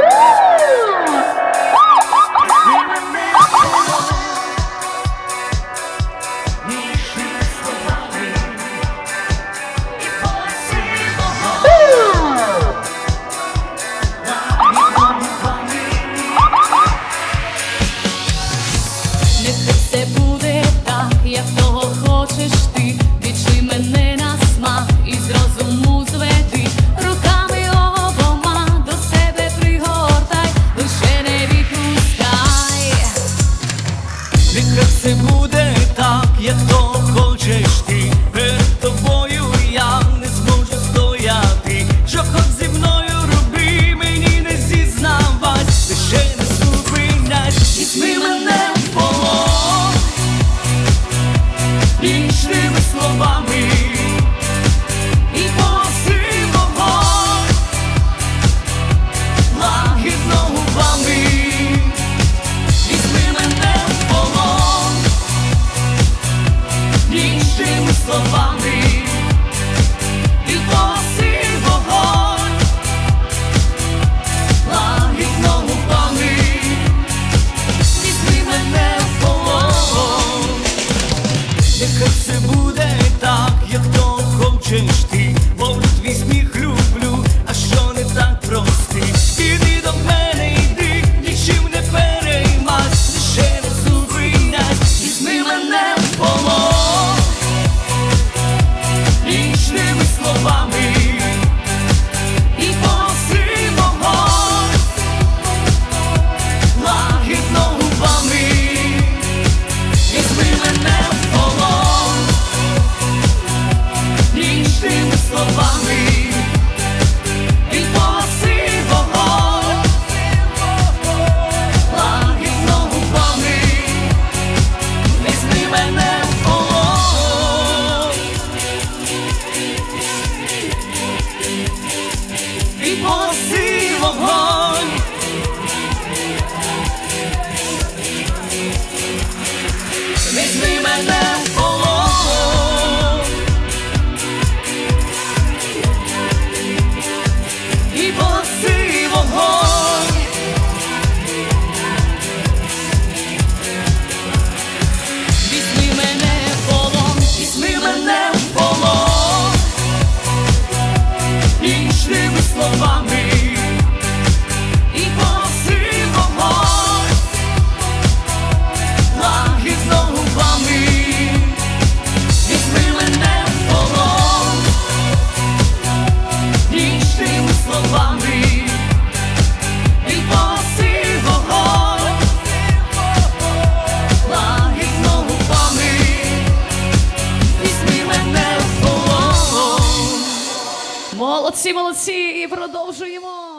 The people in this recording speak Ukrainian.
Woo! puder. Чими словами. Відноси вогонь, лагідно упали, візьми мене в полон, Нехай це буде так, як того хочеш. 言葉 словами і паси вогонь, лагідно губами, візьми мене в полон. Молодці, молодці, і продовжуємо.